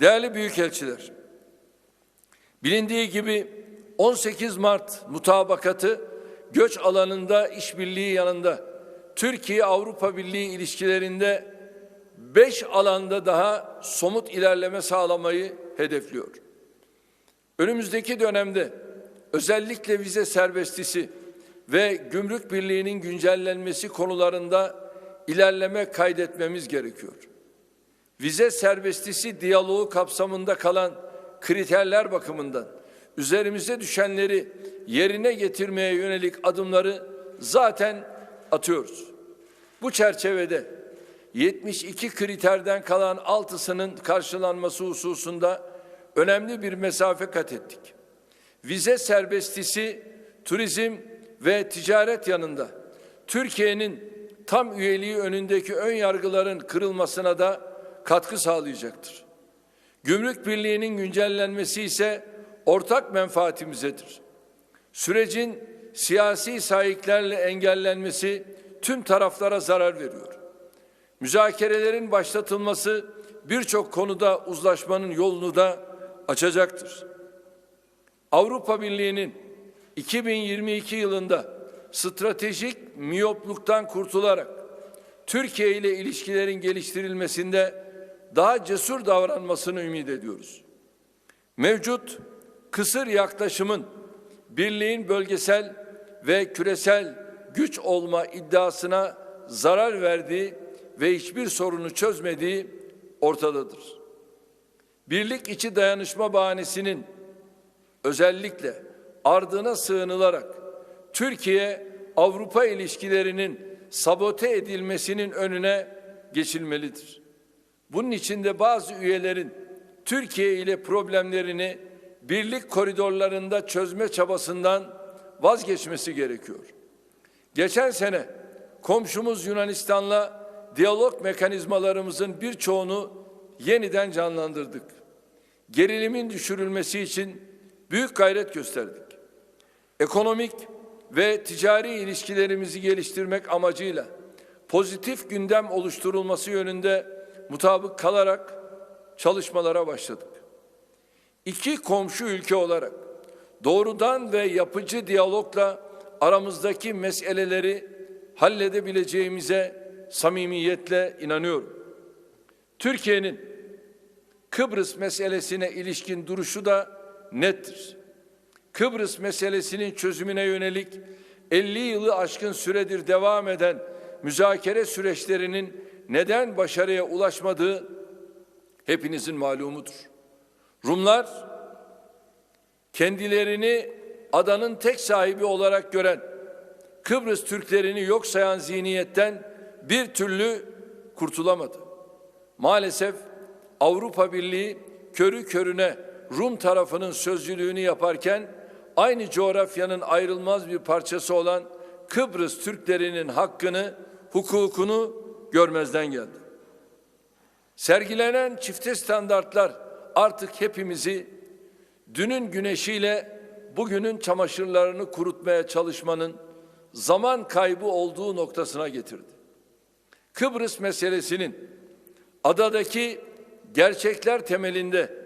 Değerli büyükelçiler, bilindiği gibi 18 Mart mutabakatı göç alanında işbirliği yanında Türkiye-Avrupa Birliği ilişkilerinde beş alanda daha somut ilerleme sağlamayı hedefliyor. Önümüzdeki dönemde özellikle vize serbestisi ve gümrük birliğinin güncellenmesi konularında ilerleme kaydetmemiz gerekiyor. Vize serbestisi diyaloğu kapsamında kalan kriterler bakımından üzerimize düşenleri yerine getirmeye yönelik adımları zaten atıyoruz. Bu çerçevede 72 kriterden kalan altısının karşılanması hususunda önemli bir mesafe kat ettik. Vize serbestisi turizm ve ticaret yanında Türkiye'nin tam üyeliği önündeki ön yargıların kırılmasına da katkı sağlayacaktır. Gümrük Birliği'nin güncellenmesi ise ortak menfaatimizedir. Sürecin siyasi sahiplerle engellenmesi tüm taraflara zarar veriyor. Müzakerelerin başlatılması birçok konuda uzlaşmanın yolunu da açacaktır. Avrupa Birliği'nin 2022 yılında stratejik miyopluktan kurtularak Türkiye ile ilişkilerin geliştirilmesinde daha cesur davranmasını ümit ediyoruz. Mevcut kısır yaklaşımın birliğin bölgesel ve küresel güç olma iddiasına zarar verdiği ve hiçbir sorunu çözmediği ortadadır. Birlik içi dayanışma bahanesinin özellikle ardına sığınılarak Türkiye Avrupa ilişkilerinin sabote edilmesinin önüne geçilmelidir. Bunun için de bazı üyelerin Türkiye ile problemlerini birlik koridorlarında çözme çabasından vazgeçmesi gerekiyor. Geçen sene komşumuz Yunanistan'la diyalog mekanizmalarımızın birçoğunu yeniden canlandırdık. Gerilimin düşürülmesi için büyük gayret gösterdik. Ekonomik ve ticari ilişkilerimizi geliştirmek amacıyla pozitif gündem oluşturulması yönünde mutabık kalarak çalışmalara başladık. İki komşu ülke olarak doğrudan ve yapıcı diyalogla aramızdaki meseleleri halledebileceğimize samimiyetle inanıyorum. Türkiye'nin Kıbrıs meselesine ilişkin duruşu da nettir. Kıbrıs meselesinin çözümüne yönelik 50 yılı aşkın süredir devam eden müzakere süreçlerinin neden başarıya ulaşmadığı hepinizin malumudur. Rumlar kendilerini adanın tek sahibi olarak gören Kıbrıs Türklerini yok sayan zihniyetten bir türlü kurtulamadı. Maalesef Avrupa Birliği körü körüne Rum tarafının sözcülüğünü yaparken aynı coğrafyanın ayrılmaz bir parçası olan Kıbrıs Türklerinin hakkını, hukukunu görmezden geldi. Sergilenen çifte standartlar artık hepimizi dünün güneşiyle bugünün çamaşırlarını kurutmaya çalışmanın zaman kaybı olduğu noktasına getirdi. Kıbrıs meselesinin adadaki gerçekler temelinde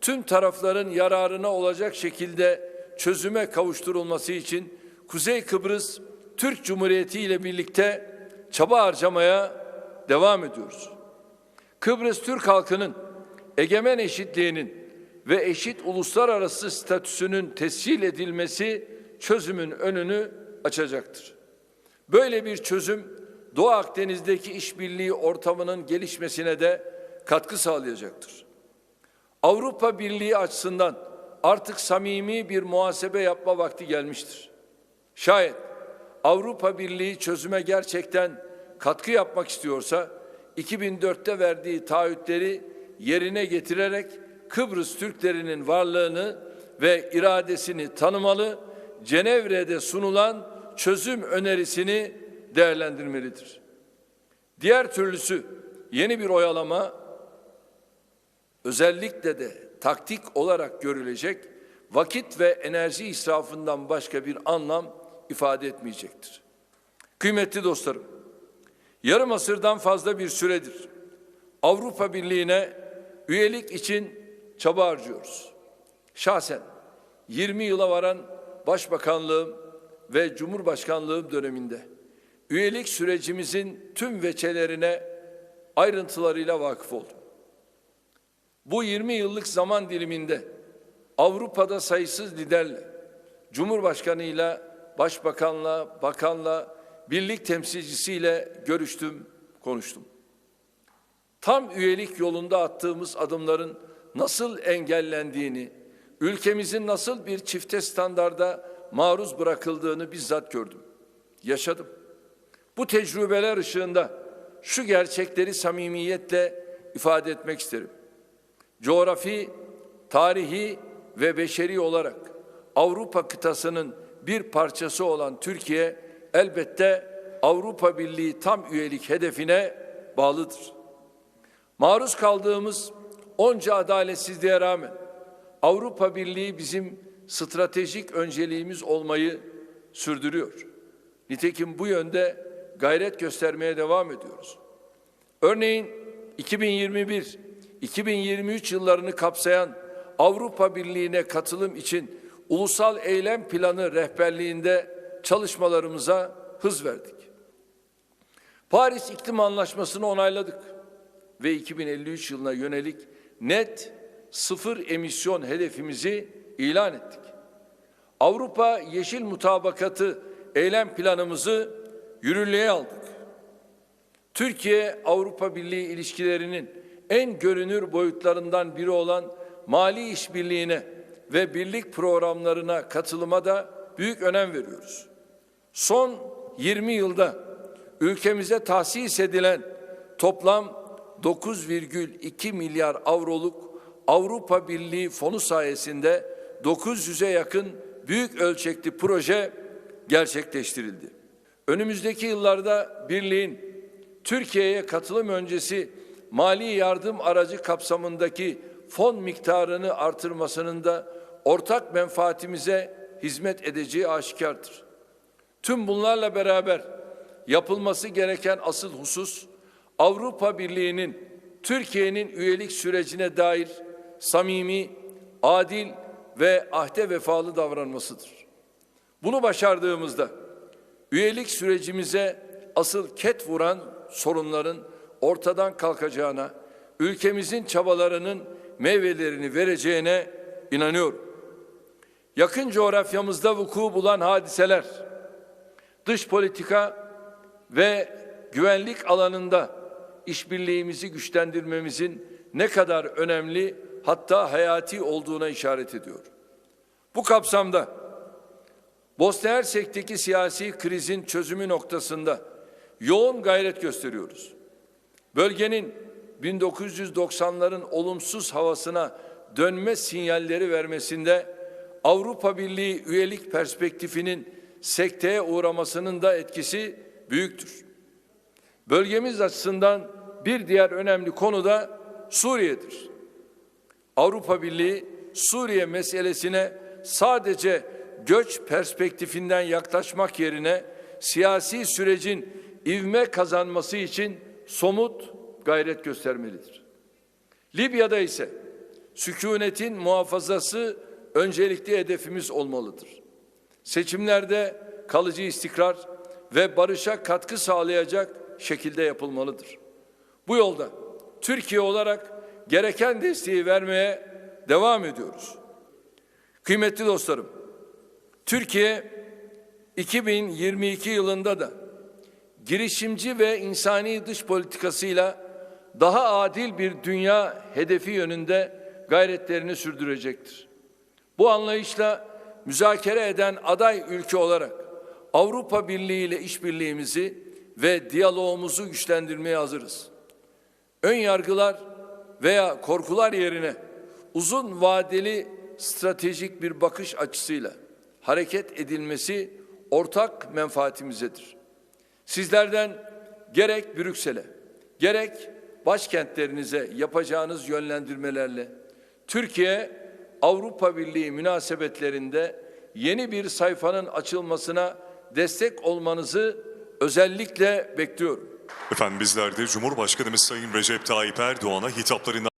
tüm tarafların yararına olacak şekilde çözüme kavuşturulması için Kuzey Kıbrıs Türk Cumhuriyeti ile birlikte çaba harcamaya devam ediyoruz. Kıbrıs Türk halkının egemen eşitliğinin ve eşit uluslararası statüsünün tescil edilmesi çözümün önünü açacaktır. Böyle bir çözüm Doğu Akdeniz'deki işbirliği ortamının gelişmesine de katkı sağlayacaktır. Avrupa Birliği açısından artık samimi bir muhasebe yapma vakti gelmiştir. Şayet Avrupa Birliği çözüme gerçekten katkı yapmak istiyorsa 2004'te verdiği taahhütleri yerine getirerek Kıbrıs Türklerinin varlığını ve iradesini tanımalı, Cenevre'de sunulan çözüm önerisini değerlendirmelidir. Diğer türlüsü yeni bir oyalama özellikle de taktik olarak görülecek vakit ve enerji israfından başka bir anlam ifade etmeyecektir. Kıymetli dostlarım, yarım asırdan fazla bir süredir Avrupa Birliği'ne üyelik için çaba harcıyoruz. Şahsen 20 yıla varan başbakanlığım ve cumhurbaşkanlığım döneminde üyelik sürecimizin tüm veçelerine ayrıntılarıyla vakıf oldum. Bu 20 yıllık zaman diliminde Avrupa'da sayısız liderle, Cumhurbaşkanıyla, Başbakanla, Bakanla, birlik temsilcisiyle görüştüm, konuştum. Tam üyelik yolunda attığımız adımların nasıl engellendiğini, ülkemizin nasıl bir çifte standarda maruz bırakıldığını bizzat gördüm, yaşadım. Bu tecrübeler ışığında şu gerçekleri samimiyetle ifade etmek isterim. Coğrafi, tarihi ve beşeri olarak Avrupa kıtasının bir parçası olan Türkiye elbette Avrupa Birliği tam üyelik hedefine bağlıdır. Maruz kaldığımız onca adaletsizliğe rağmen Avrupa Birliği bizim stratejik önceliğimiz olmayı sürdürüyor. Nitekim bu yönde gayret göstermeye devam ediyoruz. Örneğin 2021-2023 yıllarını kapsayan Avrupa Birliği'ne katılım için ulusal eylem planı rehberliğinde çalışmalarımıza hız verdik. Paris İklim Anlaşması'nı onayladık ve 2053 yılına yönelik net sıfır emisyon hedefimizi ilan ettik. Avrupa Yeşil Mutabakatı eylem planımızı yürürlüğe aldık. Türkiye Avrupa Birliği ilişkilerinin en görünür boyutlarından biri olan mali işbirliğine ve birlik programlarına katılıma da büyük önem veriyoruz. Son 20 yılda ülkemize tahsis edilen toplam 9,2 milyar avroluk Avrupa Birliği fonu sayesinde 900'e yakın büyük ölçekli proje gerçekleştirildi. Önümüzdeki yıllarda birliğin Türkiye'ye katılım öncesi mali yardım aracı kapsamındaki fon miktarını artırmasının da ortak menfaatimize hizmet edeceği aşikardır. Tüm bunlarla beraber yapılması gereken asıl husus Avrupa Birliği'nin Türkiye'nin üyelik sürecine dair samimi, adil ve ahde vefalı davranmasıdır. Bunu başardığımızda üyelik sürecimize asıl ket vuran sorunların ortadan kalkacağına, ülkemizin çabalarının meyvelerini vereceğine inanıyorum. Yakın coğrafyamızda vuku bulan hadiseler, dış politika ve güvenlik alanında işbirliğimizi güçlendirmemizin ne kadar önemli hatta hayati olduğuna işaret ediyor. Bu kapsamda Bosna Hersek'teki siyasi krizin çözümü noktasında yoğun gayret gösteriyoruz. Bölgenin 1990'ların olumsuz havasına dönme sinyalleri vermesinde Avrupa Birliği üyelik perspektifinin sekteye uğramasının da etkisi büyüktür. Bölgemiz açısından bir diğer önemli konu da Suriye'dir. Avrupa Birliği Suriye meselesine sadece göç perspektifinden yaklaşmak yerine siyasi sürecin ivme kazanması için somut gayret göstermelidir. Libya'da ise sükunetin muhafazası öncelikli hedefimiz olmalıdır. Seçimlerde kalıcı istikrar ve barışa katkı sağlayacak şekilde yapılmalıdır. Bu yolda Türkiye olarak gereken desteği vermeye devam ediyoruz. Kıymetli dostlarım, Türkiye 2022 yılında da girişimci ve insani dış politikasıyla daha adil bir dünya hedefi yönünde gayretlerini sürdürecektir. Bu anlayışla müzakere eden aday ülke olarak Avrupa Birliği ile işbirliğimizi ve diyalogumuzu güçlendirmeye hazırız. Ön yargılar veya korkular yerine uzun vadeli stratejik bir bakış açısıyla hareket edilmesi ortak menfaatimizedir. Sizlerden gerek Brüksel'e, gerek başkentlerinize yapacağınız yönlendirmelerle Türkiye Avrupa Birliği münasebetlerinde yeni bir sayfanın açılmasına destek olmanızı özellikle bekliyorum. Efendim bizler de Cumhurbaşkanımız Sayın Recep Tayyip Erdoğan'a hitaplarından